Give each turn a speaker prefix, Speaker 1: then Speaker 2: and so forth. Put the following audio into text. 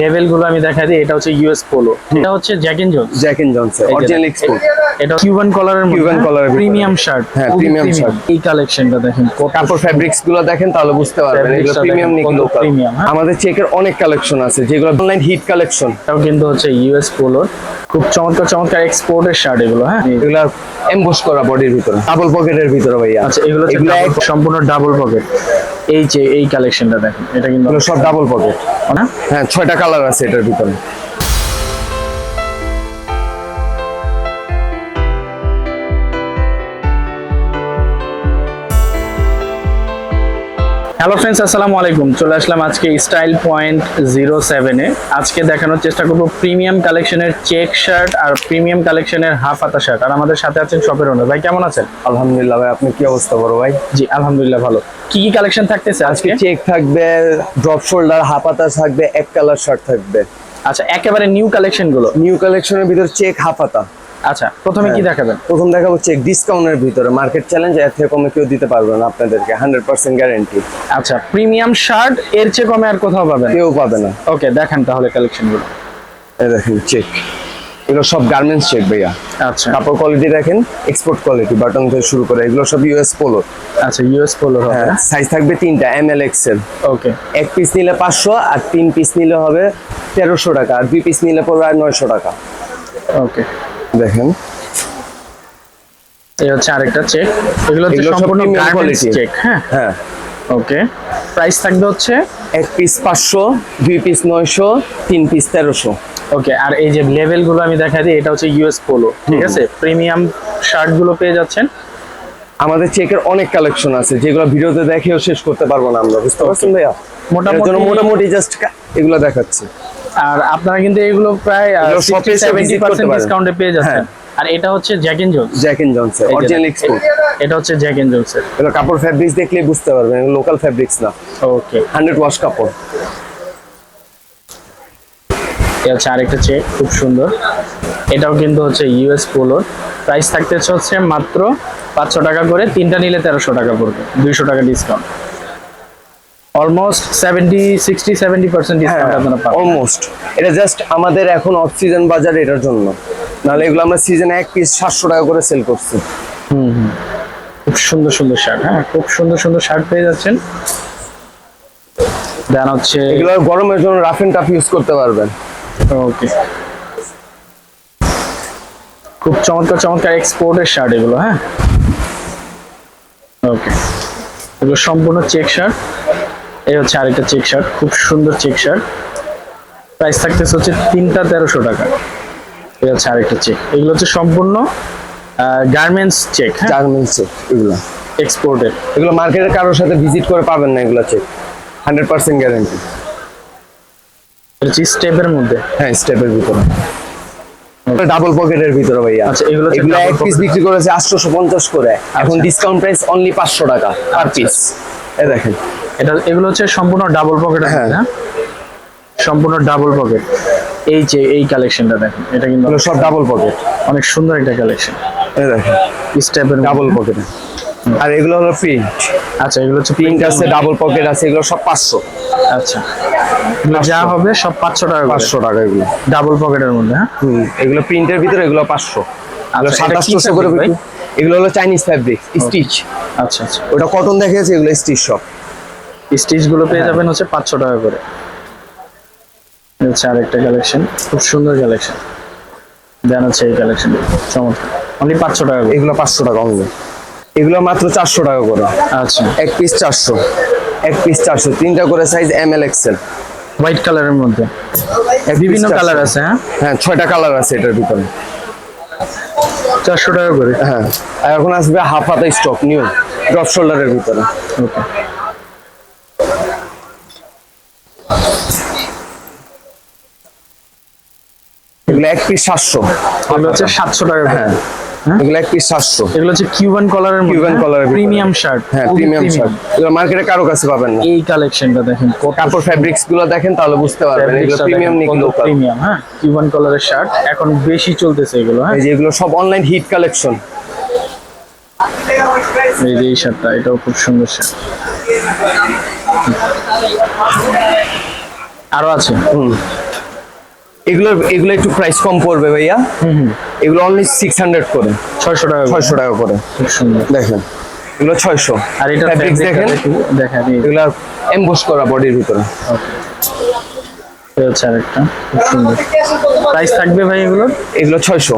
Speaker 1: লেভেলগুলো আমি দেখা দিই এটা হচ্ছে ইউএস পোলো এটা হচ্ছে Jack and Jones
Speaker 2: Jack and original export
Speaker 1: এটা কিউবান কলারের মধ্যে
Speaker 2: Cuban collar
Speaker 1: প্রিমিয়াম শার্ট
Speaker 2: হ্যাঁ, premium shirt।
Speaker 1: এই কালেকশনটা দেখেন
Speaker 2: কাপড় ফ্যাব্রিক্সগুলো দেখেন তাহলে বুঝতে পারবেন এগুলো প্রিমিয়াম নাকি লোকাল
Speaker 1: হ্যাঁ?
Speaker 2: আমাদের চেকের অনেক কালেকশন আছে যেগুলো অনলাইন হিট কালেকশন
Speaker 1: এটাও কিন্তু হচ্ছে ইউএস পোলোর খুব চমৎকার চমৎকার এক্সপোর্টের শার্ট এগুলো হ্যাঁ?
Speaker 2: এগুলো এমবোস করা বডির ভিতরে ডাবল পকেটের ভিতরে ভাইয়া।
Speaker 1: আচ্ছা এগুলো সম্পূর্ণ ডাবল পকেট এই যে এই কালেকশনটা দেখেন এটা কিন্তু
Speaker 2: সব ডাবল পকেট
Speaker 1: না
Speaker 2: হ্যাঁ ছয়টা কালার আছে এটার ভিতরে।
Speaker 1: হ্যালো ফ্রেন্ডস আসসালামু আলাইকুম। চলে আসলাম আজকে স্টাইল পয়েন্ট জিরো সেভেনে আজকে দেখানোর চেষ্টা করব প্রিমিয়াম কালেকশনের চেক শার্ট আর প্রিমিয়াম কালেকশনের হাফ হাতা শার্ট আর আমাদের সাথে আছেন শপের ওনার ভাই কেমন আছেন?
Speaker 2: আলহামদুলিল্লাহ ভাই আপনি কি অবস্থা বড় ভাই?
Speaker 1: জি আলহামদুলিল্লাহ ভালো। কি কি কালেকশন থাকতেছে আজকে?
Speaker 2: চেক থাকবে ড্রপ শোল্ডার হাফাতা থাকবে এক কালার শার্ট থাকবে।
Speaker 1: আচ্ছা একেবারে নিউ কালেকশনগুলো।
Speaker 2: নিউ কালেকশনের ভিতর চেক হাফ হাফাতা
Speaker 1: আচ্ছা প্রথমে কি দেখাবেন?
Speaker 2: প্রথম দেখাবো চেক ডিসকাউন্টের ভিতরে। মার্কেট চ্যালেঞ্জ এর থেকে কমে কেউ দিতে পারবে না আপনাদেরকে হান্ড্রেড পার্সেন্ট গ্যারেন্টি
Speaker 1: আচ্ছা প্রিমিয়াম শার্ট এর চেয়ে কমে আর কোথাও পাবেন?
Speaker 2: কেউ পাবে না।
Speaker 1: ওকে দেখেন তাহলে কালেকশনগুলো
Speaker 2: এই দেখেন চেক এগুলো সব গার্মেন্টস চেক ভাইয়া।
Speaker 1: আচ্ছা।
Speaker 2: কাপড় কোয়ালিটি দেখেন এক্সপোর্ট কোয়ালিটি বাটন থেকে শুরু করে এগুলো সব ইউএস পোলো
Speaker 1: আচ্ছা ইউএস পোলো হবে
Speaker 2: হ্যাঁ সাইজ থাকবে তিনটা এম এল এক্সেল
Speaker 1: ওকে
Speaker 2: এক পিস নিলে পাঁচশো আর তিন পিস নিলে হবে তেরোশো টাকা আর দুই পিস নিলে পড়বে আর নয়শো টাকা।
Speaker 1: ওকে
Speaker 2: দেখেন।
Speaker 1: এই হচ্ছে আরেকটা চেক এগুলো হচ্ছে সম্পূর্ণ গার্মেন্টস চেক হ্যাঁ?
Speaker 2: হ্যাঁ।
Speaker 1: ওকে প্রাইস থাকবে হচ্ছে?
Speaker 2: এক পিস পাঁচশো দুই পিস নয়শো তিন পিস তেরোশো।
Speaker 1: ওকে আর এই যে লেভেলগুলো আমি দেখা দিই এটা হচ্ছে ইউএস পোলো ঠিক আছে? প্রিমিয়াম শার্টগুলো পেয়ে যাচ্ছেন।
Speaker 2: আমাদের চেকের অনেক কালেকশন আছে যেগুলো ভিডিওতে দেখেও শেষ করতে পারব না আমরা বুঝতে পারছেন ভাইয়া?
Speaker 1: মোটামুটি-
Speaker 2: মোটামুটি জাস্ট এগুলো দেখাচ্ছি।
Speaker 1: আর আপনারা কিন্তু এগুলো প্রায়
Speaker 2: এগুলো শপে এসে
Speaker 1: সেভেন্টি
Speaker 2: visit করতে
Speaker 1: পার্সেন্ট
Speaker 2: পারেন।
Speaker 1: ডিসকাউন্টে পেয়ে যাচ্ছেন।
Speaker 2: হ্যাঁ।
Speaker 1: আর এটা হচ্ছে Jack and Jones
Speaker 2: Jack and Johnson original export
Speaker 1: এটা হচ্ছে জ্যাক এন্ড জোন্সের
Speaker 2: এগুলো কাপড় ফ্যাব্রিক্স দেখলে বুঝতে পারবেন লোকাল ফ্যাব্রিক্স না।
Speaker 1: ওকে
Speaker 2: হান্ড্রেড ওয়াশ কাপড়।
Speaker 1: এটা হচ্ছে আরেকটা চেক খুব সুন্দর। এটাও কিন্তু হচ্ছে ইউএস পোলোর প্রাইস থাকতেছে হচ্ছে মাত্র পাঁচশো টাকা করে তিনটা নিলে তেরোশো টাকা পড়বে দুইশো টাকা discount almost seventy sixty seventy percent
Speaker 2: হ্যাঁ
Speaker 1: ডিসকাউন্ট আপনারা পাবেন।
Speaker 2: অলমোস্ট এটা জাস্ট আমাদের এখন অফ সিজন বাজার এটার জন্য। নাহলে এগুলো আমরা সিজনে এক পিস সাতশো টাকা করে সেল করছি।
Speaker 1: হুম খুব সুন্দর সুন্দর শার্ট হ্যাঁ? খুব সুন্দর সুন্দর শার্ট পেয়ে যাচ্ছেন। দেন হচ্ছে
Speaker 2: এগুলো গরমের জন্য রাফ এন্ড টাফ ইউজ করতে পারবেন।
Speaker 1: ওকে খুব চমৎকার চমৎকার এক্সপোর্টের শার্ট এগুলো হ্যাঁ? ওকে এগুলো সম্পূর্ণ চেক শার্ট এই হচ্ছে আরেকটা চেক শার্ট খুব সুন্দর চেক শার্ট প্রাইস থাকতেছে হচ্ছে তিনটা তেরোশো টাকা। এই হচ্ছে আরেকটা চেক এগুলো হচ্ছে সম্পূর্ণ গার্মেন্টস চেক
Speaker 2: গার্মেন্টস এগুলো।
Speaker 1: এক্সপোর্টের
Speaker 2: এগুলো মার্কেটের কারোর সাথে ভিজিট করে পাবেন না এগুলো চেক হান্ড্রেড পার্সেন্ট গ্যারেন্টি
Speaker 1: হচ্ছে স্টেপের মধ্যে।
Speaker 2: হ্যাঁ স্টেপের ভিতরে। ডাবল পকেটের ভিতরে ভাইয়া।
Speaker 1: আচ্ছা, এগুলো
Speaker 2: এগুলো এক পিস বিক্রি করেছে আটশোশো পঞ্চাশ করে। এখন। ডিসকাউন্ট প্রাইস অনলি পাঁচশো টাকা পার। পিস এ দেখেন।
Speaker 1: এটা এগুলো হচ্ছে সম্পূর্ণ ডাবল পকেট
Speaker 2: হ্যাঁ।
Speaker 1: হ্যাঁ? সম্পূর্ণ ডাবল পকেট এই যে এই কালেকশনটা দেখেন এটা কিন্তু
Speaker 2: এগুলো সব ডাবল পকেট
Speaker 1: অনেক সুন্দর একটা কালেকশন
Speaker 2: এ দেখেন
Speaker 1: স্টেপের
Speaker 2: ডাবল পকেটে আর এগুলো হলো প্রিন্ট
Speaker 1: আচ্ছা এগুলো হচ্ছে
Speaker 2: প্রিন্ট আছে ডাবল পকেট আছে এগুলো সব পাঁচশো।
Speaker 1: আচ্ছা। এগুলো যা হবে সব পাঁচশো টাকা
Speaker 2: পাঁচশো টাকা এগুলো।
Speaker 1: ডাবল পকেটের মধ্যে হ্যাঁ?
Speaker 2: এগুলো প্রিন্টের ভিতরে এগুলো পাঁচশো। এগুলো
Speaker 1: আচ্ছা, এটা কি
Speaker 2: সাতাশশো করে। এগুলো হলো চাইনিজ ফ্যাব্রিক স্টিচ
Speaker 1: আচ্ছা আচ্ছা।
Speaker 2: ওটা কটন দেখিয়েছে এগুলো স্টিচ সব।
Speaker 1: স্টিচগুলো পেয়ে। যাবেন হচ্ছে পাঁচশো টাকা করে। হচ্ছে আরেকটা কালেকশন খুব সুন্দর কালেকশন দেন হচ্ছে এই কালেকশন চমৎকার। অনলি পাঁচশো টাকা
Speaker 2: এগুলো পাঁচশো টাকা অনলি এগুলো মাত্র চারশো টাকা করে।
Speaker 1: আচ্ছা।
Speaker 2: এক পিস চারশো। এক পিস চারশো। তিনটা করে size M L XL
Speaker 1: white কালারের মধ্যে। বিভিন্ন কালার আছে হ্যাঁ?
Speaker 2: হ্যাঁ ছয়টা কালার আছে এটার ভিতরে।
Speaker 1: চারশো টাকা করে।
Speaker 2: হ্যাঁ। আর এখন আসবে হাফ হাতা স্টক নিউ ড্রপ শোল্ডারের ভিতরে।
Speaker 1: ওকে
Speaker 2: এগুলো এক পিস সাতশো।
Speaker 1: এগুলো হচ্ছে সাতশো টাকা
Speaker 2: হ্যাঁ। এগুলো এক পিস সাতশো।
Speaker 1: এগুলো হচ্ছে কিউবান কলারের
Speaker 2: এর ভিতরে।
Speaker 1: প্রিমিয়াম শার্ট
Speaker 2: হ্যাঁ প্রিমিয়াম শার্ট এগুলো মার্কেটে কারও কাছে পাবেন না।
Speaker 1: এই কালেকশনটা দেখেন
Speaker 2: কাপড় ফ্যাব্রিক্সগুলো দেখেন তাহলে বুঝতে পারবেন। এগুলো প্রিমিয়াম নাকি লোকাল
Speaker 1: প্রিমিয়াম হ্যাঁ? কিউবান কলারের শার্ট এখন বেশি চলতেছে এগুলো হ্যাঁ?
Speaker 2: এই যে এগুলো সব অনলাইন হিট কালেকশন
Speaker 1: এই যে এই শার্টটা এটাও খুব সুন্দর শার্ট আরও আছে?
Speaker 2: এগুলো এগুলো একটু প্রাইস কম পড়বে ভাইয়া। এগুলো অনলি সিক্স হান্ড্রেড করে।
Speaker 1: ছয়শো টাকা
Speaker 2: ছয়শো টাকা করে। দেখেন এগুলো ছয়শো।
Speaker 1: আর এটা
Speaker 2: দেখেন
Speaker 1: দেখেন
Speaker 2: এগুলো এমবোস করা বডির ভিতরে।
Speaker 1: হচ্ছে আরেকটা। খুব সুন্দর। প্রাইস থাকবে ভাই এগুলোর?
Speaker 2: এগুলো ছয়শো।